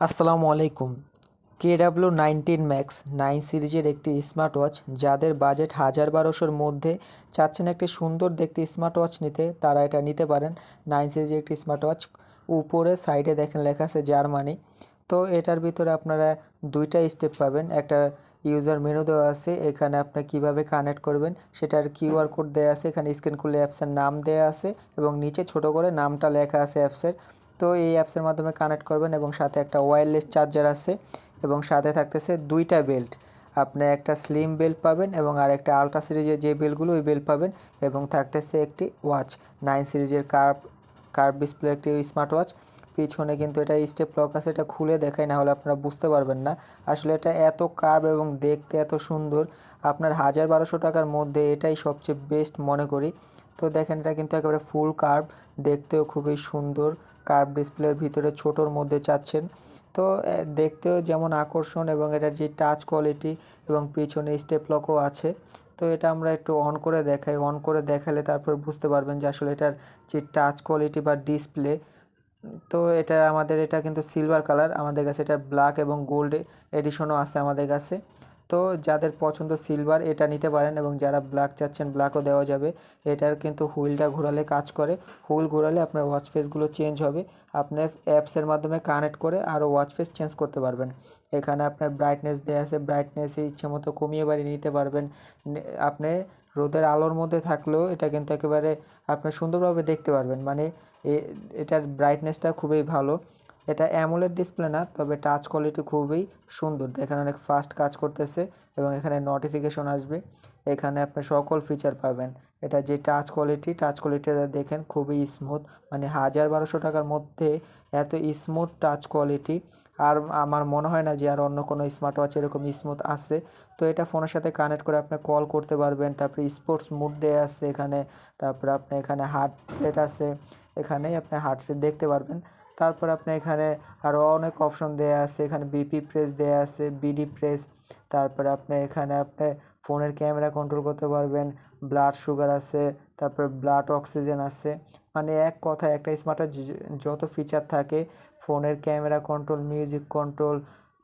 আসসালামু আলাইকুম। K W nineteen max nine সিরিজের একটি স্মার্ট ওয়াচ যাদের বাজেট হাজার বারোশোর মধ্যে চাচ্ছেন একটি সুন্দর দেখতে স্মার্ট ওয়াচ নিতে, তারা এটা নিতে পারেন। নাইন সিরিজের একটি স্মার্ট ওয়াচ উপরে, সাইডে দেখেন লেখা আছে জার্মানি। তো এটার ভিতরে আপনারা দুইটা স্টেপ পাবেন। একটা ইউজার মেনু দেওয়া আছে, এখানে আপনি কীভাবে কানেক্ট করবেন সেটার কিউআর কোড দেওয়া আছে, এখানে স্ক্যান করলে অ্যাপসের নাম দেওয়া আছে এবং নিচে ছোট করে নামটা লেখা আছে অ্যাপসের। তো এই অ্যাপসের মাধ্যমে কানেক্ট করবেন এবং সাথে একটা ওয়্যারলেস চার্জার আছে এবং সাথে থাকতেছে দুইটা বেল্ট। আপনি একটা স্লিম বেল্ট পাবেন এবং আর একটা আলট্রা সিরিজের যে বেল্টগুলো, ওই বেল্ট পাবেন এবং থাকতেছে একটি ওয়াচ নাইন সিরিজের কার্ভ কার্ভ ডিসপ্লে একটি স্মার্ট ওয়াচ পিছনে কিন্তু এটা স্টেপ লক আছে, এটা খুলে দেখাই না হলে আপনারা বুঝতে পারবেন না। আসলে এটা এত কার্ভ এবং দেখতে এত সুন্দর। আপনার হাজার বারোশো টাকার মধ্যে এটাই সবচেয়ে বেস্ট মনে করি। তো দেখেন এটা কিন্তু একেবারে ফুল কার্ভ দেখতেও খুবই সুন্দর। কার্ভ ডিসপ্লের ভিতরে ছোটোর মধ্যে চাচ্ছেন। তো দেখতেও যেমন আকর্ষণ এবং এটার যে টাচ কোয়ালিটি এবং পিছনে স্টেপ লকও আছে। তো এটা আমরা একটু অন করে দেখাই। অন করে দেখালে তারপর বুঝতে পারবেন যে আসলে এটার যে টাচ কোয়ালিটি বা ডিসপ্লে তো এটা আমাদের, এটা কিন্তু সিলভার কালার আমাদের কাছে এটা ব্ল্যাক এবং গোল্ড এডিশনও আছে আমাদের কাছে। তো যাদের পছন্দ সিলভার এটা নিতে পারেন এবং যারা ব্ল্যাক চাচ্ছেন ব্ল্যাকও দেওয়া যাবে। এটার কিন্তু হুইলটা ঘোরালে কাজ করে। হুইল ঘোরালে আপনার ওয়াচ ফেসগুলো চেঞ্জ হবে। আপনি অ্যাপসের মাধ্যমে কানেক্ট করে আরও ওয়াচ ফেস চেঞ্জ করতে পারবেন। এখানে আপনার ব্রাইটনেস দেওয়া আছে। ব্রাইটনেস ইচ্ছে মতো কমিয়ে বাড়িয়ে নিতে পারবেন। আপনি রোদের আলোর মধ্যে থাকলেও এটা কিন্তু একেবারে আপনি সুন্দরভাবে দেখতে পারবেন। মানে এটার ব্রাইটনেসটা খুবই ভালো। এটা অ্যামোলেড ডিসপ্লে না, তবে টাচ কোয়ালিটি খুবই সুন্দর। দেখেন অনেক ফাস্ট কাজ করতেছে এবং এখানে নোটিফিকেশন আসবে। এখানে আপনি সকল ফিচার পাবেন। এটা যে টাচ কোয়ালিটি টাচ কোয়ালিটিটা দেখেন খুবই স্মুথ মানে হাজার বারোশো টাকার মধ্যে এত স্মুথ টাচ কোয়ালিটি আর আমার মনে হয় না যে আর অন্য কোনো স্মার্ট ওয়াচ এরকম স্মুথ আছে। তো এটা ফোনের সাথে কানেক্ট করে আপনি কল করতে পারবেন। তারপরে স্পোর্টস মুড দেওয়া আছে এখানে। তারপরে আপনি এখানে হার্ট রেট আছে। এখানেই আপনি হার্ট রেট দেখতে পারবেন। তারপর আপনি এখানে আরও অনেক অপশন দেওয়া আছে। এখানে বিপি প্রেস দেওয়া আছে বিডি প্রেস তারপরে আপনি এখানে আপনি ফোনের ক্যামেরা কন্ট্রোল করতে পারবেন ব্লাড সুগার আছে, তারপর ব্লাড অক্সিজেন আছে। মানে এক কথা একটা স্মার্টের যত ফিচার থাকে, ফোনের ক্যামেরা কন্ট্রোল মিউজিক কন্ট্রোল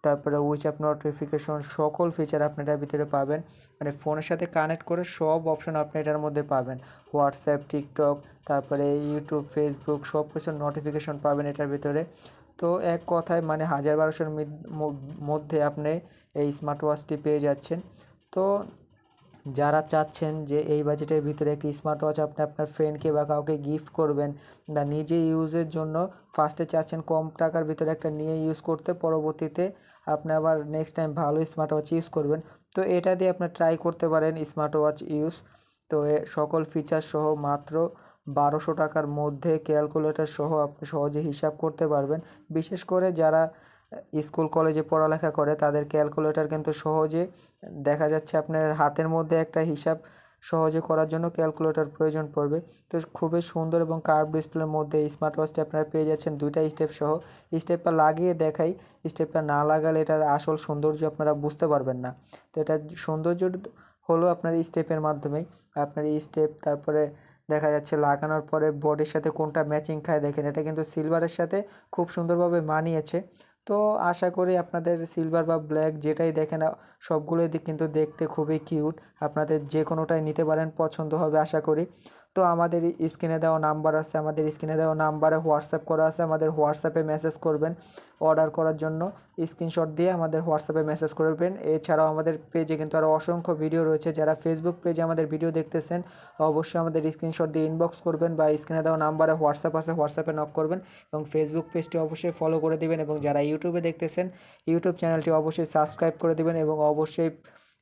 তারপরে উইচ অ্যাপ নোটিফিকেশন সকল ফিচার আপনি এটার ভিতরে পাবেন। মানে ফোনের সাথে কানেক্ট করে সব অপশন আপনি এটার মধ্যে পাবেন। হোয়াটসঅ্যাপ টিকটক তারপরে ইউটিউব ফেসবুক সব কিছুর নোটিফিকেশন পাবেন এটার ভিতরে। তো এক কথায় মানে হাজার বারোশোর মধ্যে আপনি এই স্মার্ট ওয়াচটি পেয়ে যাচ্ছেন। তো যারা চাচ্ছেন যে এই বাজেটের ভিতরে একটি স্মার্ট ওয়াচ আপনি আপনার ফ্রেন্ডকে বা কাউকে গিফট করবেন বা নিজে ইউজের জন্য ফার্স্টে চাচ্ছেন কম টাকার ভিতরে একটা নিয়ে ইউজ করতে, পরবর্তীতে আপনি আবার নেক্সট টাইম ভালো স্মার্ট ওয়াচ ইউজ করবেন। তো এটা দিয়ে আপনি ট্রাই করতে পারেন স্মার্ট ওয়াচ ইউজ তো সকল ফিচার সহ মাত্র বারোশো টাকার মধ্যে ক্যালকুলেটর সহ আপনি সহজে হিসাব করতে পারবেন। বিশেষ করে যারা স্কুল, কলেজে পড়ালেখা করে, তাদের ক্যালকুলেটর কিন্তু সহজে দেখা যাচ্ছে আপনার হাতের মধ্যে একটা হিসাব সহজে করার জন্য ক্যালকুলেটর প্রয়োজন পড়বে। তো খুবই সুন্দর এবং কার্ভ ডিসপ্লের মধ্যে স্মার্ট ওয়াচটি আপনারা পেয়ে যাচ্ছেন দুইটা স্টেপ সহ। স্টেপটা লাগিয়ে দেখাই স্টেপটা না লাগালে এটার আসল সৌন্দর্য আপনারা বুঝতে পারবেন না। তো এটার সৌন্দর্য হলো আপনার স্টেপের মাধ্যমেই। আপনার স্টেপ তারপরে দেখা যাচ্ছে লাগানোর পরে বডির সাথে কোনটা ম্যাচিং খায় দেখেন, এটা কিন্তু সিলভারের সাথে খুব সুন্দরভাবে মানিয়েছে। তো আশা করি আপনাদের সিলভার বা ব্ল্যাক যেটাই দেখেন, সবগুলোই কিন্তু দেখতে খুবই কিউট আপনাদের যে কোনোটাই নিতে পারেন, পছন্দ হবে আশা করি। তো আমাদের স্ক্রিনে দেওয়া নাম্বার আছে, আমাদের স্ক্রিনে দেওয়া নাম্বারে হোয়াটসঅ্যাপ করা আছে, আমাদের হোয়াটসঅ্যাপে মেসেজ করবেন অর্ডার করার জন্য। স্ক্রিনশট দিয়ে আমাদের হোয়াটসঅ্যাপে মেসেজ করবেন। এছাড়াও আমাদের পেজে কিন্তু আরও অসংখ্য ভিডিও রয়েছে। যারা ফেসবুক পেজে আমাদের ভিডিও দেখতেছেন, অবশ্যই আমাদের স্ক্রিনশট দিয়ে ইনবক্স করবেন বা স্ক্রিনে দেওয়া নাম্বারে হোয়াটসঅ্যাপ আছে, হোয়াটসঅ্যাপে নক করবেন এবং ফেসবুক পেজটি অবশ্যই ফলো করে দিবেন এবং যারা ইউটিউবে দেখতেছেন ইউটিউব চ্যানেলটি অবশ্যই সাবস্ক্রাইব করে দেবেন এবং অবশ্যই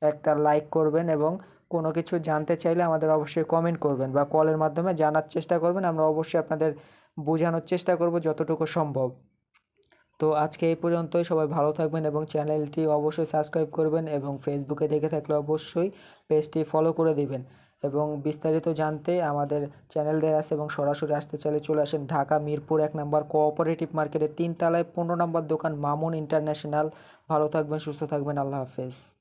একটা লাইক করবেন এবং কোনো কিছু জানতে চাইলে আমাদের অবশ্যই কমেন্ট করবেন বা কলের মাধ্যমে জানার চেষ্টা করবেন। আমরা অবশ্যই আপনাদের বোঝানোর চেষ্টা করব যতটুকু সম্ভব। তো আজকে এই পর্যন্তই। সবাই ভালো থাকবেন এবং চ্যানেলটি অবশ্যই সাবস্ক্রাইব করবেন এবং ফেসবুকে দেখে থাকলে অবশ্যই পেজটি ফলো করে দিবেন। এবং বিস্তারিত জানতে আমাদের চ্যানেল দেওয়া আছে এবং সরাসরি আসতে চাইলে চলে আসেন ঢাকা মিরপুর এক নম্বর কোঅপারেটিভ মার্কেটের তিনতলায় পনেরো নম্বর দোকান মামুন ইন্টারন্যাশনাল ভালো থাকবেন, সুস্থ থাকবেন। আল্লাহ হাফেজ।